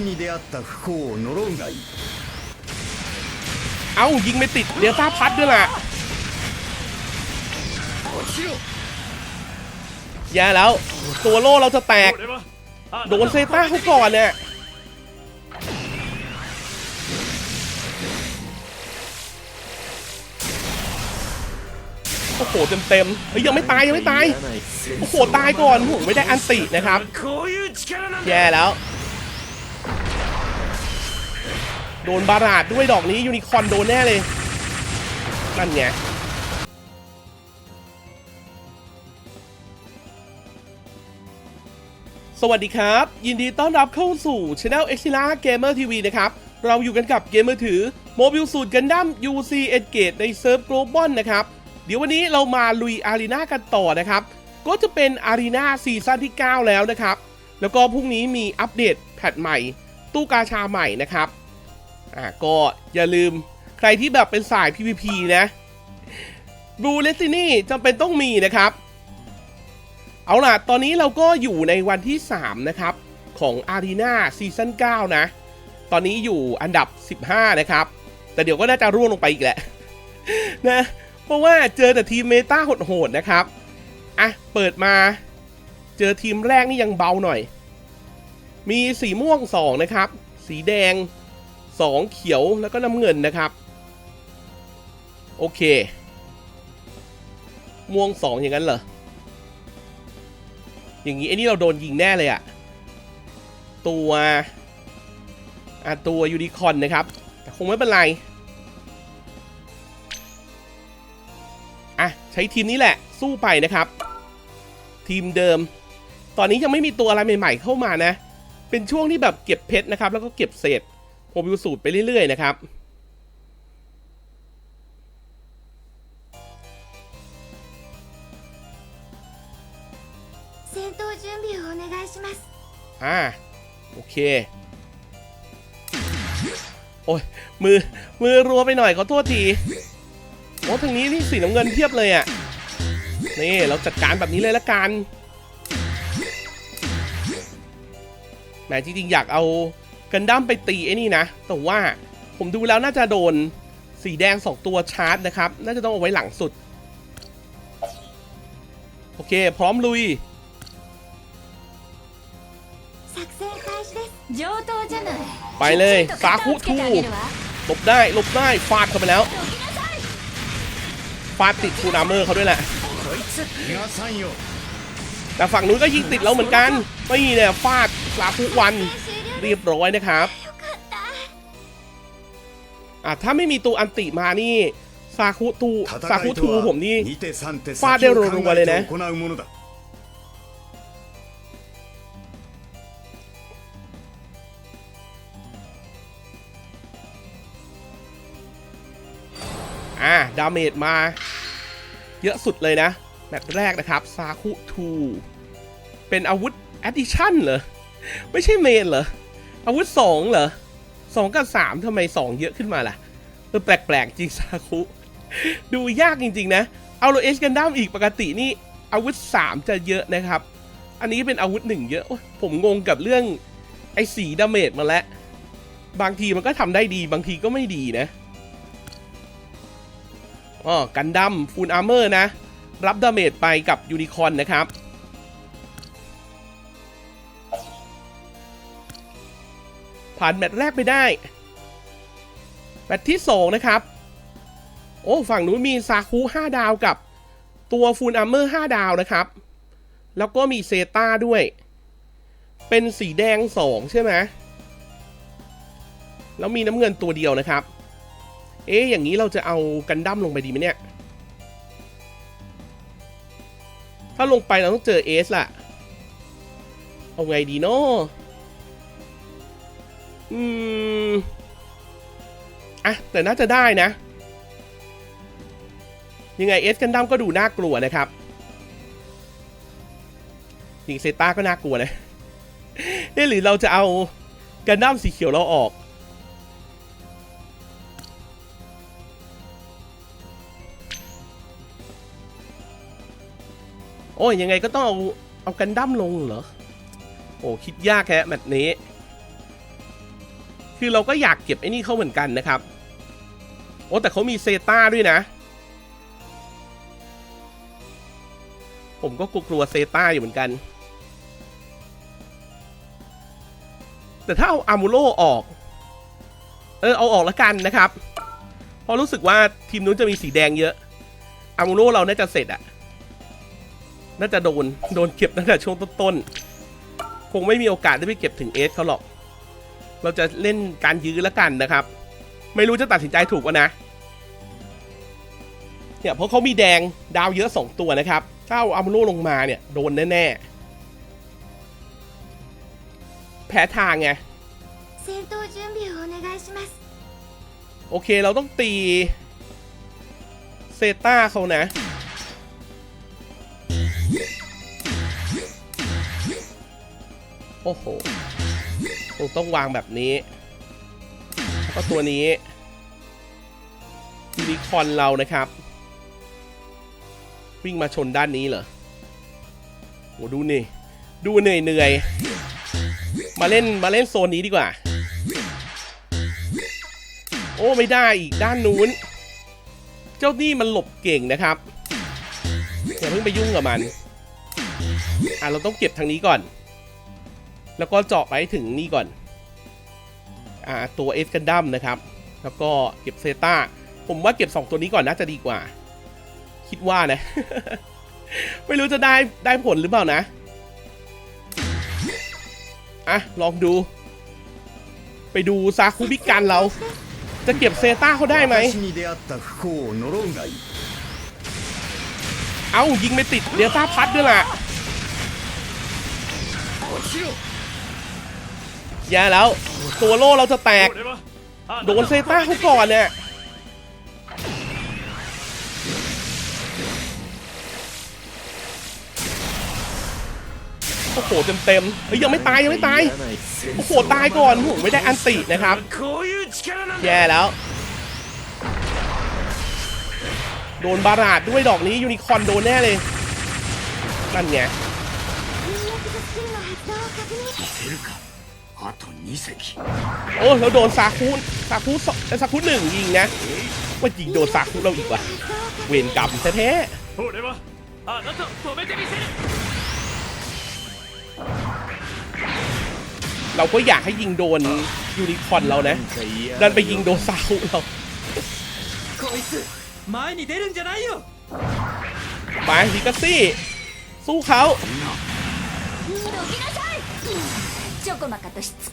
に出会った不幸を呪うがいい เอ้ายิงไม่ติดเดี๋ยวซาพัดด้วยล่ะแย่แล้ว ตัวโล่เราจะแตก โดนเซต้าเขาก่อนเนี่ย โอ้โหเต็มเต็มๆเฮ้ยยังไม่ตายยังไม่ตาย โอ้โหตายก่อนโอ้โหไม่ได้อันตินะครับ こういう力なんだ แย่แล้ว โดนบาราดด้วยดอกนี้ยูนิคอร์นโดนแน่เลย นั่นไงสวัสดีครับ ยินดีต้อนรับเข้าสู่ช anel e x i l a Gamer TV นะครับ เราอยู่กันกับเกมมือถือโมบิลสูตรกันดั้ม UC Engage ในเซิร์ฟ Global นะครับ เดี๋ยววันนี้เรามาลุยอารีนากันต่อนะครับ ก็จะเป็นอารีนาซีซั่นที่ 9 แล้วนะครับ แล้วก็พรุ่งนี้มีอัปเดตแพทใหม่ ตู้กาชาใหม่นะครับ อ่าก็อย่าลืมใครที่แบบเป็นสาย PVP นะ Blue l e s t i n y จำเป็นต้องมีนะครับ เอาล่ะ ตอนนี้เราก็อยู่ในวันที่ 3 นะครับ ของ Arena ซีซั่น9นะ ตอนนี้อยู่อันดับ 15 นะครับ แต่เดี๋ยวก็น่าจะร่วงลงไปอีกแหละ นะ เพราะว่าเจอแต่ทีมเมตาโหดๆนะครับ อะ เปิดมา เจอทีมแรกนี่ยังเบาหน่อย มีสีม่วง 2 นะครับ สีแดง 2 เขียวแล้วก็น้ำเงินนะครับ โอเค ม่วง 2 อย่างนั้นเหรอ อย่างนี้ไอ้นี่เราโดนยิงแน่เลยอะตัวอะตัวยูนิคอนนะครับ แต่คงไม่เป็นไรอะใช้ทีมนี้แหละสู้ไปนะครับ ทีมเดิม ตอนนี้ยังไม่มีตัวอะไรใหม่ ๆ เข้ามานะ เป็นช่วงที่แบบเก็บเพชรนะครับ แล้วก็เก็บเศษ ผมดูสูตรไปเรื่อยๆนะครับอ่าโอเค โอ้ยมือ มือรัวไปหน่อยขอโทษทีโอ้ทางนี้นี่สีน้ำเงินเทียบเลยอะ่ะ นี่ เราจัดการแบบนี้เลยละกันแหมจริงๆอยากเอา กันดั้มไปตีไอ้นี่นะ แต่ว่าผมดูแล้วน่าจะโดนสีแดงสองตัวชาร์จนะครับ น่าจะต้องเอาไว้หลังสุด โอเค พร้อมลุยไปเลยสาคุทูหลบได้หลบได้ฟาดเข้าไปแล้วฟาดติดคูนามเมอร์เขาด้วยแหละแต่ฝั่งนู้นก็ยิงติดเราเหมือนกัน ไม่เนี่ยฟาดสาคุวัน เรียบร้อยนะครับอะถ้าไม่มีตัวอันติมานี่ซาคุตูซาคุทูผมนี่ฟาดได้รัวๆเลยนะอะดาเมจมาเยอะสุดเลยนะแมตช์แรกนะครับซาคุทูเป็นอาวุธแอดดิชั่นเหรอ ไม่ใช่เมนเหรอ อาวุธ2เหรอสองกับสามทำไม2เยอะขึ้นมาล่ะเออแปลกๆจริงซาคุ ดูยากจริง ๆ นะ เอาโลเอชกันดั้มอีกปกตินี่อาวุธ3จะเยอะนะครับ อันนี้เป็นอาวุธ1เยอะ ผมงงกับเรื่องไอ้สีดาเมจมาแล้ว บางทีมันก็ทำได้ดี บางทีก็ไม่ดีนะอ๋อกันดั้มฟูลอาร์เมอร์นะ รับดาเมจไปกับยูนิคอนนะครับ ผ่านแมตช์แรกไปได้ แมตช์ที่ 2 นะครับ โอ้ ฝั่งนู้นมีซาคุ5ดาวกับ ตัวฟูลอาร์เมอร์5ดาวนะครับ แล้วก็มีเซต้าด้วย เป็นสีแดง 2 ใช่ไหมแล้วมีน้ำเงินตัวเดียวนะครับ เอ๊ะ อย่างนี้เราจะเอากันดั้มลงไปดีไหมเนี่ย ถ้าลงไปเราต้องเจอเอสล่ะ เอาไงดีเนาะ อืมอะแต่น่าจะได้นะ ยังไงเอสกันดั้มก็ดูน่ากลัวนะครับยิงเซต้าก็น่ากลัวนะเอ๊หรือเราจะเอากันดั้มสีเขียวเราออก โอ้ยยังไงก็ต้องเอาเอากันดั้มลงเหรอ โอ้คิดยากแฮะแมตช์นี้ คือเราก็อยากเก็บไอ้นี่เขาเหมือนกันนะครับ โอ้แต่เขามีเซต้าด้วยนะ ผมก็กลัวๆเซต้าอยู่เหมือนกัน แต่ถ้าเอาอามูโรออก เออเอาออกแล้วกันนะครับ เพราะรู้สึกว่าทีมนู้นจะมีสีแดงเยอะ อามูโรเราน่าจะเสร็จอะน่าจะโดน โดนเก็บตั้งแต่ช่วงต้นๆ คงไม่มีโอกาสได้ไปเก็บถึงเอสเขาหรอก เราจะเล่นการยื้อแล้วกันนะครับ ไม่รู้จะตัดสินใจถูกวะนะเนี่ยเพราะเขามีแดงดาวเยอะสองตัวนะครับ ถ้าเอาอัมโลลงมาเนี่ย โดนแน่ๆ แพ้ทางไงโอเคเราต้องตี เซต้าเขานะ โอ้โห คงต้องวางแบบนี้แล้วก็ตัวนี้ยูนิคอนเรานะครับ วิ่งมาชนด้านนี้เหรอโหดูนี่ ดูเหนื่อยเหนื่อยมาเล่นมาเล่นโซนนี้ดีกว่า โอ้ไม่ได้อีกด้านนู้น เจ้านี่มันหลบเก่งนะครับอย่าเพิ่งไปยุ่งกับมัน อะเราต้องเก็บทางนี้ก่อน แล้วก็เจาะไปถึงนี่ก่อนอ่าตัวเอสกันดัมนะครับ แล้วก็เก็บเซตาผมว่าเก็บ 2 ตัวนี้ก่อนน่าจะดีกว่า คิดว่านะ ไม่รู้จะได้ได้ผลหรือเปล่านะ อะ ลองดู ไปดูซาคุบิกันเรา จะเก็บเซตาเขาได้ไหม เอ้ายิงไม่ติดเดียต้าพัดด้วยล่ะ แย่แล้ว ตัวโล่เราจะแตก โดนเซต้าเขาก่อนเนี่ยโอ้โหเต็มเต็มเฮ้ยยังไม่ตายยังไม่ตาย โอ้โหตายก่อนผมไม่ได้อันตีนะครับ แย่แล้ว โดนบาราดด้วยดอกนี้ยูนิคอนโดนแน่เลยนั่นไง โอ้เราโดนซาคุซาคุสซาคุหนึ่งยิงนะว่ายิงโดนซาคุเราอีกวะเวรกรรมแท้เราก็อยากให้ยิงโดนยูนิคอนเรานะดันไปยิงโดนซาคุเราไปฮิกาซี่สู้เขา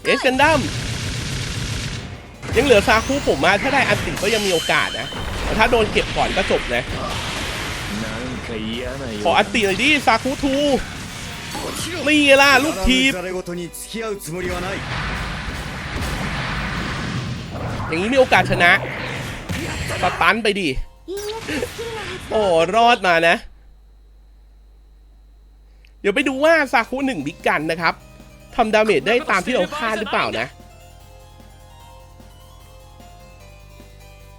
เอสกันดัมยังเหลือซาคุผมมาถ้าได้อันติก็ยังมีโอกาสนะแต่ถ้าโดนเก็บก่อนก็จบนะขออันติเลยดิซาคุทูนี่ล่ะลูกทีมอย่างนี้มีโอกาสชนะสตันไปดิโอ้รอดมานะ เดี๋ยวไปดูว่าซาคุหนึ่งบิ๊กกันนะครับ ทำดาเมจได้ตามที่เราคาดหรือเปล่านะ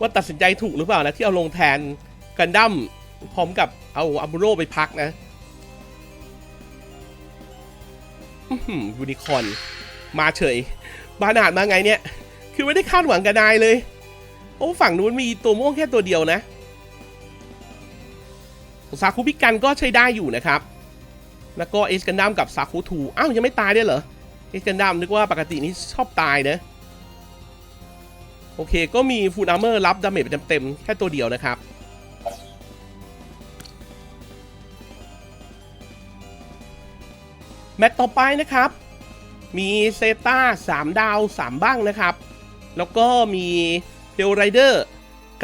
ว่าตัดสินใจถูกหรือเปล่านะ ที่เอาลงแทนกันดั้มพร้อมกับเอาอัมบูโรไปพักนะยูนิคอนมาเฉย บานาดมาไงเนี่ย คือไม่ได้คาดหวังกับนายเลย โอ้ฝั่งนู้นมีตัวม่วงแค่ตัวเดียวนะซาคุพิกันก็ใช้ได้อยู่นะครับ แล้วก็เอสกันดัมกับซาคุทูอ้าวยังไม่ตายได้วยเหรอเอสกันดัมนึกว่าปกตินี้ชอบตายนะโอเคก็มีฟูลอาร์เมอร์รับดาเมจเต็มๆแค่ตัวเดียวนะครับแมตต์ต่อไปนะครับ มีเซต้า3 ดาว 3 บ้างนะครับ แล้วก็มีเดลไรเดอร์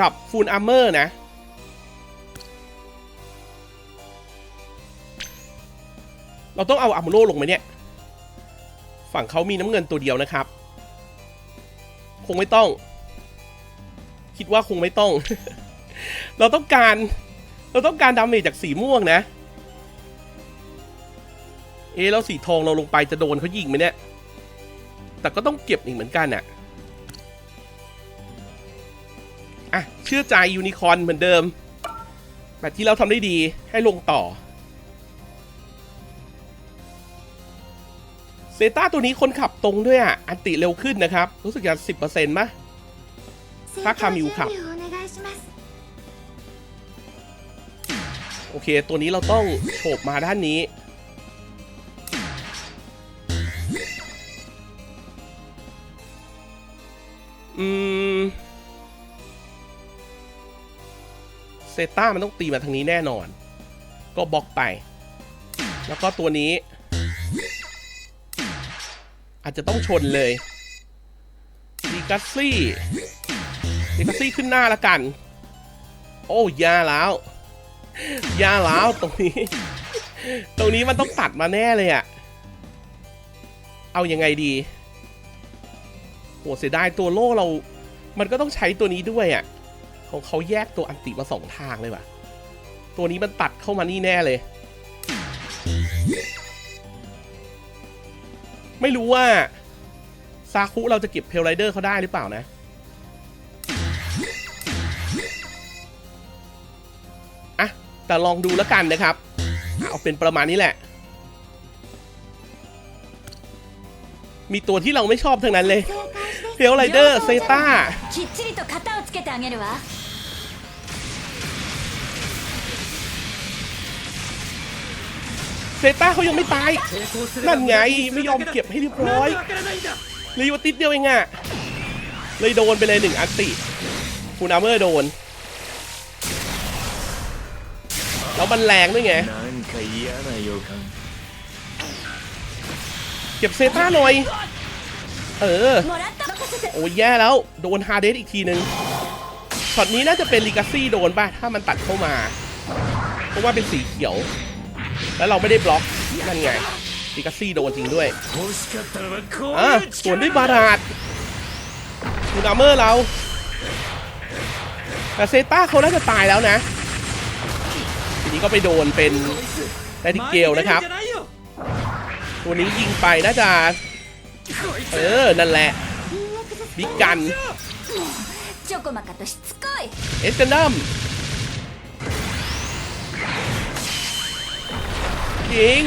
กับฟูลอาร์เมอร์นะ เราต้องเอาอามูโรลงไหมเนี่ย ฝั่งเขามีน้ำเงินตัวเดียวนะครับ คงไม่ต้อง คิดว่าคงไม่ต้อง เราต้องการ เราต้องการดาเมจจากสีม่วงนะ เอะแล้วสีทองเราลงไปจะโดนเขายิงไหมเนี่ย แต่ก็ต้องเก็บอีกเหมือนกันน่ะอะ เชื่อใจยูนิคอร์นเหมือนเดิม แบบที่เราทำได้ดีให้ลงต่อ เซต้าตัวนี้คนขับตรงด้วยอะ อันติเร็วขึ้นนะครับ รู้สึกจะสิบเปอร์เซ็นต์มะถ้าคามิวขับ โอเค ตัวนี้เราต้องโฉบมาด้านนี้ อืม เซต้ามันต้องตีมาทางนี้แน่นอน ก็บล็อกไป แล้วก็ตัวนี้ อาจจะต้องชนเลยดีกัสซี่ดีกัสซี่ขึ้นหน้าละกัน โอ้ยาแล้ว ยาแล้วตรงนี้ ตรงนี้มันต้องตัดมาแน่เลยอะเอายังไงดีโหเสียดายตัวโล่เรา มันก็ต้องใช้ตัวนี้ด้วยอะของเขาแยกตัวอันติมาสองทางเลยว่ะ ตัวนี้มันตัดเข้ามานี่แน่เลย ไม่รู้ว่าซาคุเราจะเก็บเพลไรเดอร์เขาได้หรือเปล่านะอะแต่ลองดูแล้วกันนะครับ เอาเป็นประมาณนี้แหละ มีตัวที่เราไม่ชอบทั้งนั้นเลยเพลไรเดอร์เซต้า เซต้าเขายังไม่ตาย นั่นไงไม่ยอมเก็บให้เรียบร้อยรีวติดเดียวเองอะเลยโดนไปเลยหนึ่งอักติคูนอาเมอร์โดน แล้วมันแรงด้วยไง เก็บเซต้าหน่อย เออ โอ้ยแย่แล้ว โดนฮาเดสอีกทีนึงช็อตนี้น่าจะเป็นลิกาซี่โดนป่ะ ถ้ามันตัดเข้ามา เพราะว่าเป็นสีเขียว แล้วเราไม่ได้บล็อกนั่นไงซิกัสซี่โดนจริงด้วยอะสวนด้วยบาราดคูดามเมอร์เรา แต่เซต้าเขาน่าจะตายแล้วนะ ทีนี้ก็ไปโดนเป็นไดติเกลนะครับ ตัวนี้ยิงไปน่าจะ เออ นั่นแหละบิ๊กกันเอสกันดัม จริง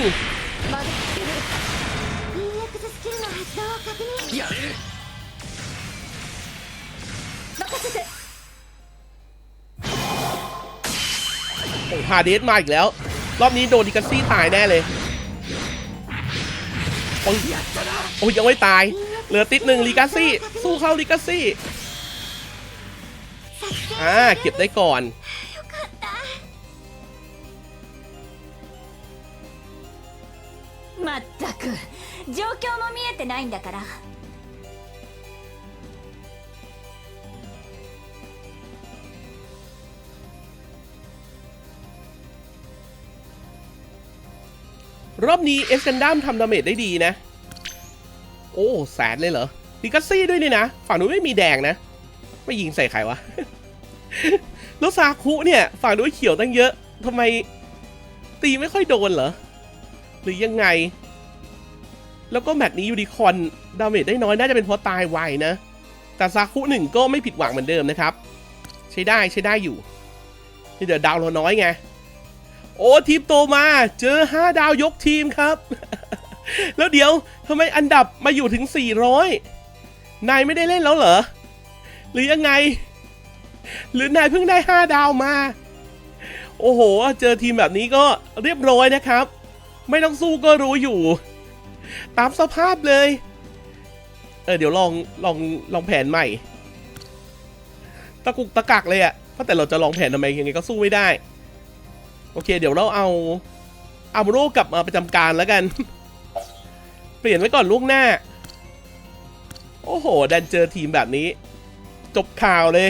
โอ้ฮาเดสมาอีกแล้ว รอบนี้โดนดิกัสซี่ตายแน่เลยโอ้ยโอ้ยยังไม่ตาย เหลือติดหนึ่งลิกัสซี่ สู้เข้าลิกัสซี่ อ่า เก็บได้ก่อน も見えてないんだから รอบนี้เอสกันดัมทำดาเมจได้ดีนะ โอ้แสนเลยเหรอลิกัสซี่ด้วยนี่นะ ฝั่งนู้นไม่มีแดงนะ ไม่ยิงใส่ใครวะ แล้วซาคุเนี่ย ฝั่งนู้นเขียวตั้งเยอะทำไม ตีไม่ค่อยโดนเหรอ หรือยังไง แล้วก็แมตช์นี้ยูนิคอนดาเมจได้น้อยน่าจะเป็นเพราะตายไวนะ แต่ซาคุหนึ่งก็ไม่ผิดหวังเหมือนเดิมนะครับ ใช้ได้ใช้ได้อยู่นี่เดี๋ยวดาวเราน้อยไง โอ้ทีมโตมาเจอ 5 ดาวยกทีมครับ แล้วเดี๋ยวทำไมอันดับมาอยู่ถึง 400 นายไม่ได้เล่นแล้วเหรอ หรือยังไง หรือนายเพิ่งได้ 5 ดาวมา โอ้โห เจอทีมแบบนี้ก็เรียบร้อยนะครับ ไม่ต้องสู้ก็รู้อยู่ ตามสภาพเลย เออเดี๋ยวลองลองลองแผนใหม่ ตะกุกตะกักเลยอะเพราะแต่เราจะลองแผนทำไมยังไงก็สู้ไม่ได้ โอเค เดี๋ยวเราเอาอาโมโรกลับมาประจำการแล้วกัน เปลี่ยนไว้ก่อนล่วงหน้า โอ้โห ดันเจอทีมแบบนี้ จบข่าวเลย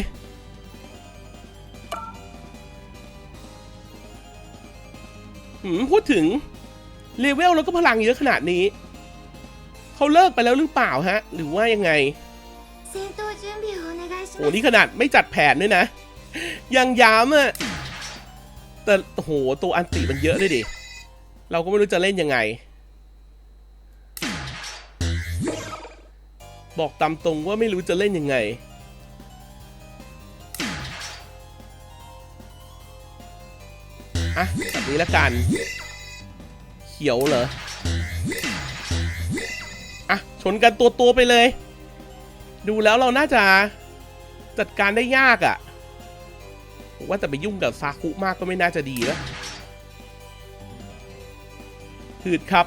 พูดถึง เลเวลแล้วก็พลังเยอะขนาดนี้ เขาเลิกไปแล้วหรือเปล่าฮะ หรือว่ายังไง โอ้นี่ขนาดไม่จัดแผนด้วยนะ ยังย้ำอะ แต่โหตัวอันติมันเยอะด้วยดิ เราก็ไม่รู้จะเล่นยังไง บอกตามตรงว่าไม่รู้จะเล่นยังไงอะแบบนี้ละกัน ขียวเหรอะชนกันตัวตัวไปเลย ดูแล้วเราน่าจะจัดการได้ยากอะ่ะผมว่าแต่ไปยุ่งกับซาคุมากก็ไม่น่าจะดีแล้วหืดครับ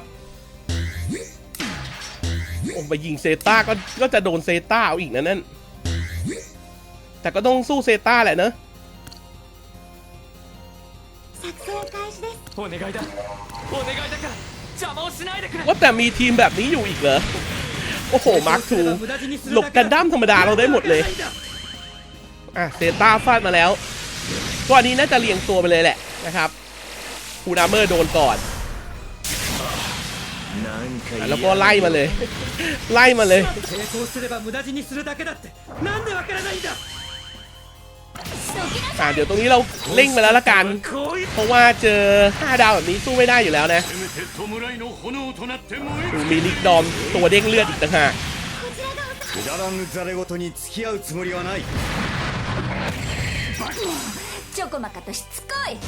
โอ้ไปยิงเซต้าก็ก็จะโดนเซต้าเอาอีกนะนั่น แต่ก็ต้องสู้เซต้าแหละเนอะ ว่าแต่มีทีมแบบนี้อยู่อีกเหรอ โอ้โห มาร์คทูหลบกันด้ามธรรมดาเราได้หมดเลย อะเซต้าฟาดมาแล้วตัวนี้น่าจะเลียงตัวไปเลยแหละนะครับคูนาเมอร์โดนก่อนแล้วก็ไล่มาเลย ไล่มาเลย อ่ะเดี๋ยวตรงนี้เราเร่งมาแล้วละกัน こい เพราะว่าเจอ 5 ดาวแบบนี้สู้ไม่ได้อยู่แล้วนะ せめて弔いの炎となって燃 ดูมีลิกดอมตัวเด้งเลือดอีกต่างหาก くだらぬざれ言に付き合うつもりはないチョコマカとしつこい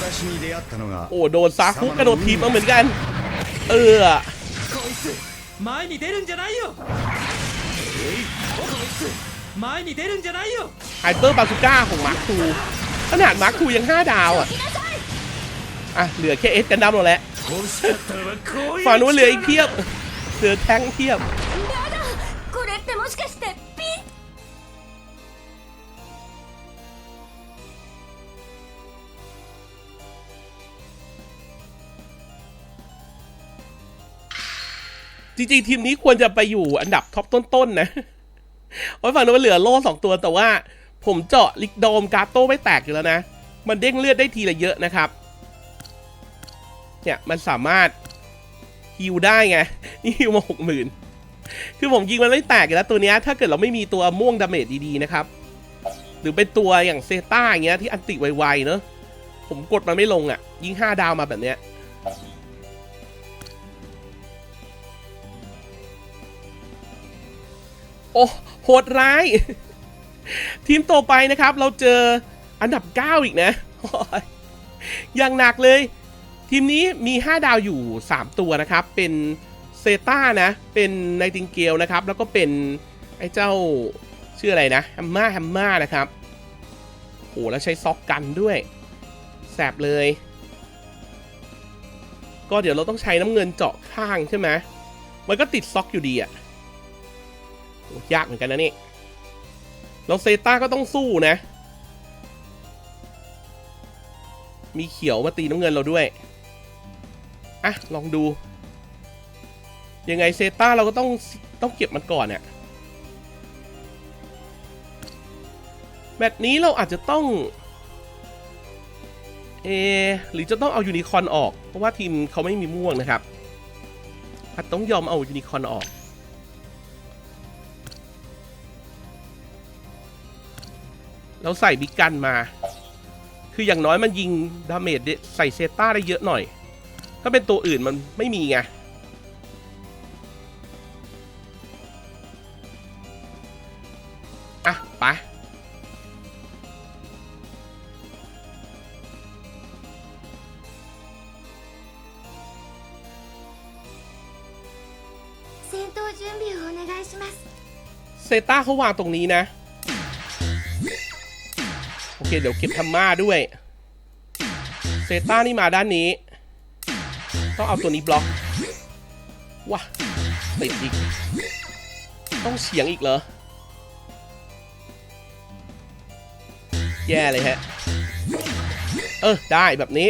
私に出会ったのが โอ้โดนซาคุกระโดดทีมมาเหมือนกัน เออ こいつ前に出るんじゃないよ ไฮเปอร์บาซูก้าของมาร์คทูขนาดมาร์คทูยัง 5 ดาวอะ อะ เหลือแค่เอสกันดั้มเราแล้วฝั่งนู้นเหลืออีกเพียบ เหลือแท้งเพียบ จริงๆ ทีมนี้ควรจะไปอยู่อันดับท็อปต้นๆนะ เพราะฝั่งนู้นเหลือโล่สองตัวแต่ว่า ผมเจาะลิกโดมกาโต้ไม่แตกอยู่แล้วนะ มันเด้งเลือดได้ทีละเยอะนะครับ เนี่ยมันสามารถฮิวได้ไง นี่ฮิวมาหกหมื่นคือผมยิงมันไม่แตกอยู่แล้วตัวนี้ถ้าเกิดเราไม่มีตัวม่วงดาเมจดีๆนะครับ หรือเป็นตัวอย่างเซต้าอย่างเงี้ยที่อันติไวๆเนอะผมกดมันไม่ลงอะ่ะ ยิงห้าดาวมาแบบเนี้ยโอ้โหดร้าย ทีมต่อไปนะครับ เราเจออันดับ 9 อีกนะอย่างหนักเลย ทีมนี้มี 5 ดาวอยู่ 3 ตัวนะครับ เป็นเซต้านะ เป็นไนติงเกลนะครับ แล้วก็เป็นไอ้เจ้าชื่ออะไรนะแฮมมาแฮมมานะครับโอ้แล้วใช้ซ็อกกันด้วย แสบเลย ก็เดี๋ยวเราต้องใช้น้ำเงินเจาะข้างใช่ไหมมันก็ติดซ็อกอยู่ดีอะ ยากเหมือนกันนะนี่เราเซต้าก็ต้องสู้นะ มีเขียวมาตีน้ำเงินเราด้วย อะ ลองดู ยังไงเซต้าเราก็ต้องต้องเก็บมันก่อนเนี่ยแมตช์นี้เราอาจจะต้อง เอ หรือจะต้องเอายูนิคอร์นออก เพราะว่าทีมเขาไม่มีม่วงนะครับอาจต้องยอมเอายูนิคอร์นออก แล้วใส่บิกันมา คืออย่างน้อยมันยิงดาเมจใส่เซต้าได้เยอะหน่อย ถ้าเป็นตัวอื่นมันไม่มีไงอะไปเซต้าเขาวางตรงนี้นะ เคเดี๋ยวเก็บทัมม่าด้วยเซต้านี่มาด้านนี้ ต้องเอาตัวนี้บล็อกว้าติดอีก ต้องเฉียงอีกเหรอ แย่เลยฮะ เออ ได้แบบนี้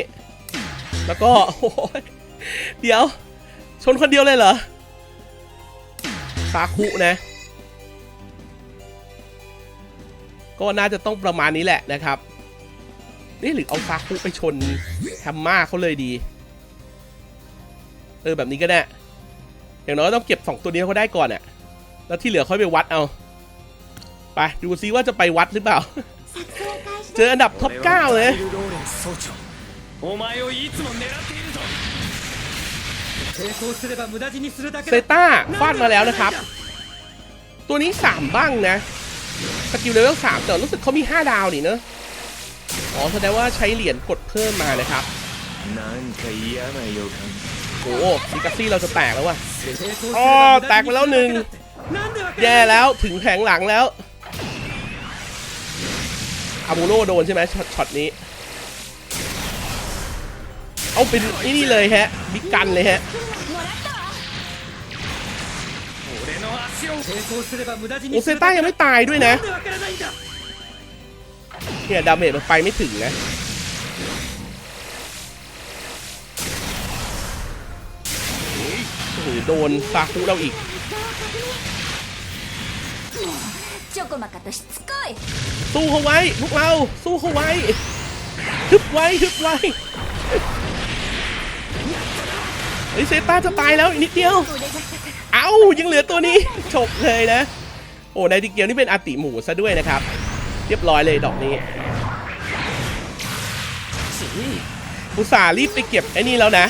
แล้วก็โอ้ยเดี๋ยว ชนคนเดียวเลยเหรอซาคุนะ ก็น่าจะต้องประมาณนี้แหละนะครับ นี่หรือเอาซาคุไปชนแฮมม่าเขาเลยดี เออแบบนี้ก็ได้ อย่างน้อยต้องเก็บ 2 ตัวนี้เขาได้ก่อนเนี่ยแล้วที่เหลือค่อยไปวัดเอา ไปดูซิว่าจะไปวัดหรือเปล่า เจออันดับท็อป9เลยเซต้าฟาดมาแล้วนะครับ ตัวนี้ 3 บ้างนะ สกิลเลเวลสามแต่รู้สึกเขามีห้าดาวนี่เนอะอ๋อแสดงว่าใช้เหรียญกดเพิ่มมาเลยครับโอ้ซิกาซี่เราจะแตกแล้ววะอ๋อแตกไปแล้วหนึ่งแย่แล้วถึงแผงหลังแล้วอามูโรโดนใช่ไหมช็อตนี้ เอาเป็นนี่เลยฮะบิ๊กกันเลยฮะ โอเซต้ายังไม่ตายด้วยนะเนี่ยดาเมจมันไปไม่ถึงนะโอ้โดนซากุเราอีกสู้เขาไว้พวกเราสู้เขาไว้ฮึบไว้ฮึบไว้ไอเซต้าจะตายแล้วอีกนิดเดียว เอ้ายังเหลือตัวนี้จบเลยนะ โอ้ไนติเกียวนี่เป็นอติหมูซะด้วยนะครับ เรียบร้อยเลยดอกนี้อุตสาห์รีบไปเก็บไอ้นี่แล้วนะ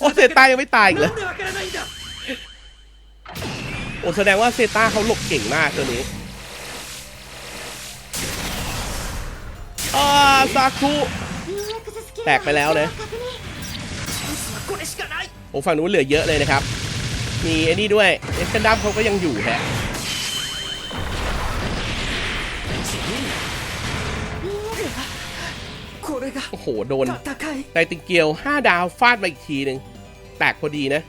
โอ้เซตายังไม่ตายเลยโอ้แสดงว่าเซต้าเขาหลบเก่งมากตัวนี้อาซาคุแตกไปแล้วเลยโอ้ฝั่งนู้นเหลือเยอะเลยนะครับ มีไอ้นี่ด้วยเอ็กซ์ดัมเขาก็ยังอยู่แหละโอ้โห โดนไตติงเกียว 5 ดาวฟาดมาอีกทีหนึ่งแตกพอดีนะ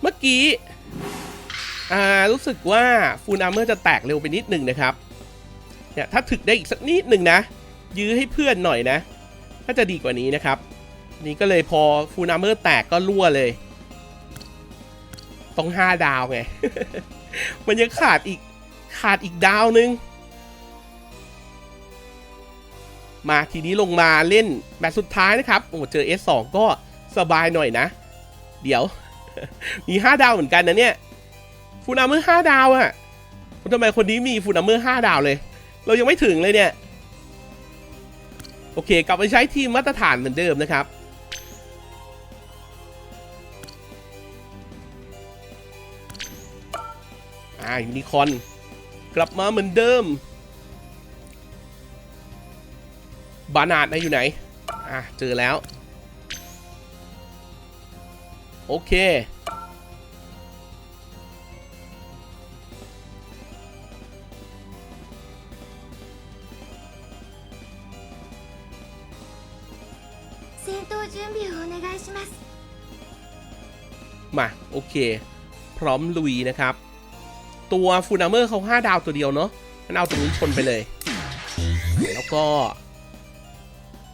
เมื่อกี้ อ่า รู้สึกว่าฟูนอาเมอร์จะแตกเร็วไปนิดหนึ่งนะครับ เนี่ย ถ้าถึกได้อีกสักนิดหนึ่งนะ ยื้อให้เพื่อนหน่อยนะก็จะดีกว่านี้นะครับ นี่ก็เลยพอฟูนาเมอร์แตกก็รั่วเลย ต้อง5ดาวไง มันยังขาดอีกขาดอีกดาวนึง มาทีนี้ลงมาเล่นแมตช์สุดท้ายนะครับ โอ้เจอ S2 ก็สบายหน่อยนะ เดี๋ยว มี 5 ดาวเหมือนกันนะเนี่ยฟูนามือร์5ดาวอะทำไมคนนี้มีฟูนามือร์5ดาวเลย เรายังไม่ถึงเลยเนี่ย โอเค กลับไปใช้ทีมมาตรฐานเหมือนเดิมนะครับ อ่ายูนิคอนกลับมาเหมือนเดิม บานาดนะอยู่ไหน อะ เจอแล้ว โอเค 準備をお願いします มา โอเค พร้อมลุยนะครับ ตัวฟูนาเมอร์เขา5 ดาวตัวเดียวเนาะงั้นเอาตรงนี้ชนไปเลย แล้วก็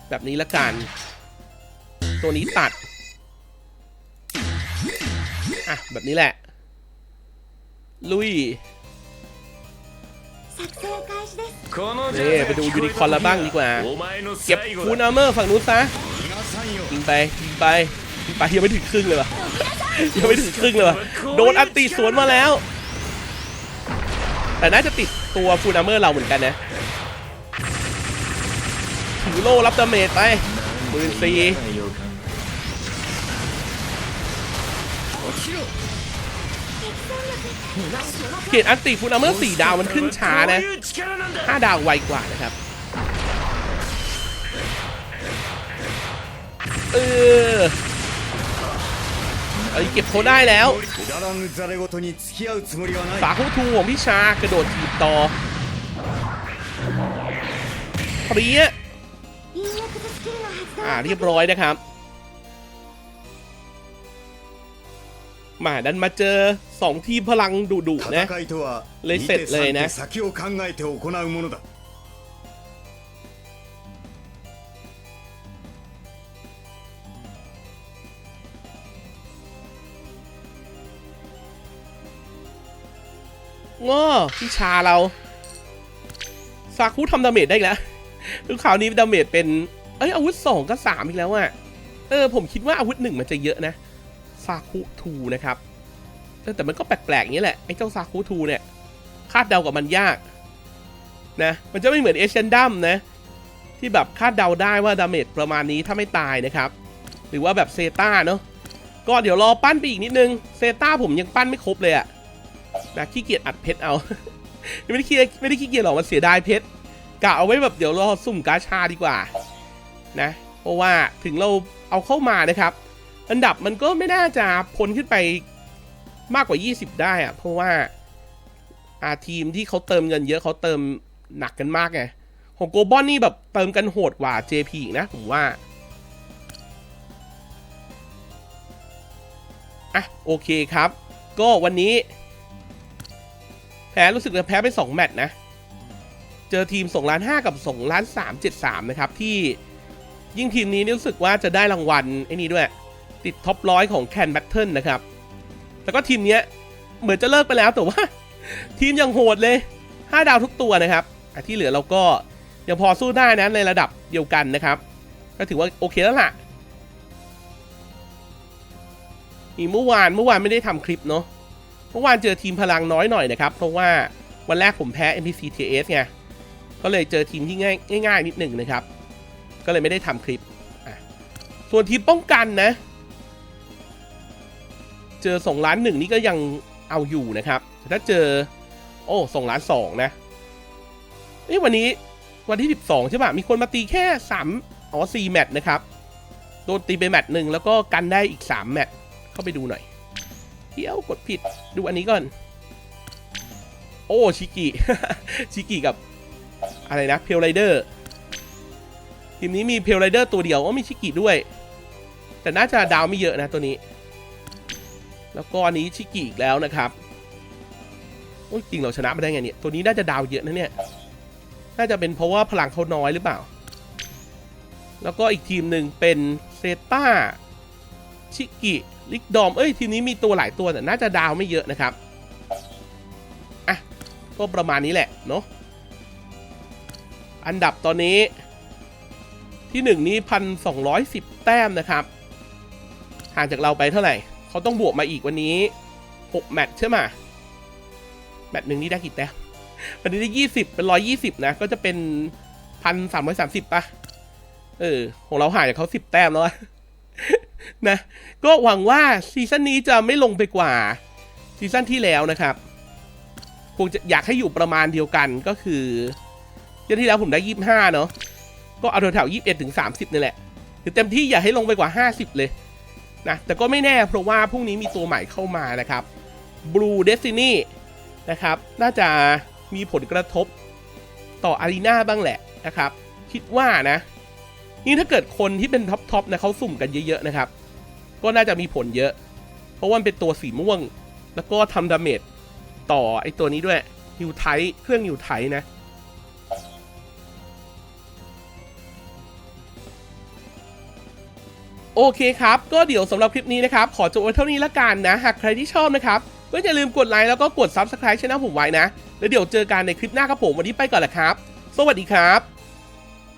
แบบนี้ละกัน ตัวนี้ตัด อ่ะ แบบนี้แหละ ลุย 作戦開始ですこの เน่ไปดูยูนิคอร์นละบ้างดีกว่า お前の เก็บ 最 ฟู 後だ นาเมอร์ฝั่งนู้นซะ 逃がさんよ ยิงไปยิงไปไปยังไม่ถึงครึ่งเลยวะยังไม่ถึงครึ่งเลยวะโดนอันตีสวนมาแล้ว แต่น่าจะติดตัวฟูนัมเมอร์เราเหมือนกันนะถือโล่รับดาเมจไปหมื่นสี่เขียนอันตีฟูนัมเมอร์สี่ดาวมันขึ้นช้านะห้าดาวไวกว่านะครับ เออเอ้ยเก็บเขาได้แล้วฝาคู่ทูของพี่ชากระโดดถีบต่อปรี้ยอ่าเรียบร้อยนะครับ มาดันมาเจอสองทีมพลังดุดุนะ เลยเสร็จเลยนะ ง้อพี่ชาเราซาคุทำดาเมจได้แล้วคือคราวนี้ดาเมจเป็น เอ้ยอาวุธสองก็สามอีกแล้วอะเออผมคิดว่าอาวุธหนึ่งมันจะเยอะนะซาคุทูนะครับแต่มันก็แปลกๆอย่างนี้แหละไอ้เจ้าซาคุทูเนี่ยคาดเดากับมันยากนะมันจะไม่เหมือนเอเชนดัมนะที่แบบคาดเดาได้ว่าดาเมจประมาณนี้ถ้าไม่ตายนะครับ หรือว่าแบบเซต้าเนาะก็เดี๋ยวรอปั้นไปอีกนิดนึงเซต้าผมยังปั้นไม่ครบเลยอะ นะขี้เกียจอัดเพชรเอาไม่ได้ขี้ไม่ได้ขี้เกียจหรอกมันเสียดายเพชรกะเอาไว้แบบเดี๋ยวเราสุ่มกาชาดีกว่านะเพราะว่าถึงเราเอาเข้ามานะครับ อันดับมันก็ไม่น่าจะพ้นขึ้นไปมากกว่า 20 ได้อะเพราะว่าอาทีมที่เขาเติมเงินเยอะเขาเติมหนักกันมากไงของโกบอนนี่แบบเติมกันโหดกว่า JP อีกนะผมว่าอะโอเคครับ ก็วันนี้ พ้รู้สึกจะแพ้ไป 2 แมตช์นะ เจอทีม2ล้าน5กับ2ล้าน3 7 3นะครับ ที่ยิ่งทีมนี้รู้สึกว่าจะได้รางวัลไอ้นี่ด้วย ติดท็อปร้อยของแคนแบทเทิลนะครับ แล้วก็ทีมเนี้ยเหมือนจะเลิกไปแล้วแต่ว่า ทีมยังโหดเลย 5 ดาวทุกตัวนะครับอะที่เหลือเราก็ยังพอสู้ได้นะในระดับเดียวกันนะครับ ก็ถือว่าโอเคแล้วล่ะมีเมื่อวานเมื่อวานไม่ได้ทำคลิปเนาะ เมื่อวานเจอทีมพลังน้อยหน่อยนะครับ เพราะว่าวันแรกผมแพ้ NPC TS ไง ก็เลยเจอทีมที่ง่ายง่ายๆนิดหนึ่งนะครับ ก็เลยไม่ได้ทำคลิป ส่วนทีมป้องกันนะ เจอ2ล้านหนึ่งนี่ก็ยังเอาอยู่นะครับแต่ถ้าเจอ โอ้สองล้านสองนะเอ้วันนี้วันที่ 12 ใช่ป่ะ มีคนมาตีแค่ 3 อ๋อ4แมตช์นะครับ โดนตีไปแมตช์หนึ่งแล้วก็กันได้อีก 3 แมตช์เข้าไปดูหน่อย ดี๋ยวกดผิดดูอันนี้ก่อน โอ้ชิกิชิกิกับอะไรนะเพลไรเดอร์ทีมนี้มีเพลไรเดอร์ตัวเดียวก็มีชิกิด้วย แต่น่าจะดาวไม่เยอะนะตัวนี้ แล้วก็อันนี้ชิกิอีกแล้วนะครับโอ้ยจริงเราชนะมาได้ไงเนี่ยตัวนี้น่าจะดาวเยอะนะเนี่ยน่าจะเป็นเพราะว่าพลังเขาน้อยหรือเปล่า แล้วก็อีกทีมหนึ่งเป็นเซต้าชิกิลิกดอม เอ้ย ทีมนี้มีตัวหลายตัวแต่น่าจะดาวไม่เยอะนะครับ อะ ก็ประมาณนี้แหละ เนาะ อันดับตอนนี้ ที่หนึ่งนี้พันสองร้อยสิบแต้มนะครับ ห่างจากเราไปเท่าไหร่ เขาต้องบวกมาอีกวันนี้หกแมตช์ใช่ไหมแมตช์หนึ่งนี่ได้กี่แต้มวันนี้ได้ยี่สิบเป็นร้อยยี่สิบนะ ก็จะเป็นพันสามร้อยสามสิบป่ะ เออ ของเราห่างจากเขาสิบแต้มแล้ว นะ ก็หวังว่าซีซั่นนี้จะไม่ลงไปกว่าซีซั่นที่แล้วนะครับคงจะอยากให้อยู่ประมาณเดียวกันก็คือเดือนที่แล้วผมได้ยี่ห้าเนาะก็เอาแถวๆยี่สิบถึงสามสิบนี่แหละหรือเต็มที่อย่าให้ลงไปกว่าห้าสิบเลยนะแต่ก็ไม่แน่เพราะว่าพรุ่งนี้มีตัวใหม่เข้ามานะครับ Blue Destiny นะครับ น่าจะมีผลกระทบต่ออารีนาบ้างแหละนะครับ คิดว่านะ นี่ถ้าเกิดคนที่เป็นท็อปทอปนะเขาสุ่มกันเยอะๆนะครับ ก็น่าจะมีผลเยอะ เพราะว่าเป็นตัวสีม่วง แล้วก็ทำดาเมจต่อไอตัวนี้ด้วยนิวไทเครื่องนิวไทนะโอเคครับ ก็เดี๋ยวสำหรับคลิปนี้นะครับ ขอจบไว้เท่านี้ละกันนะ หากใครที่ชอบนะครับ ก็อย่าลืมกดไลค์แล้วก็กด Subscribe ช่องผมไว้นะ แล้วเดี๋ยวเจอกันในคลิปหน้าครับผม วันนี้ไปก่อนละครับ สวัสดีครับ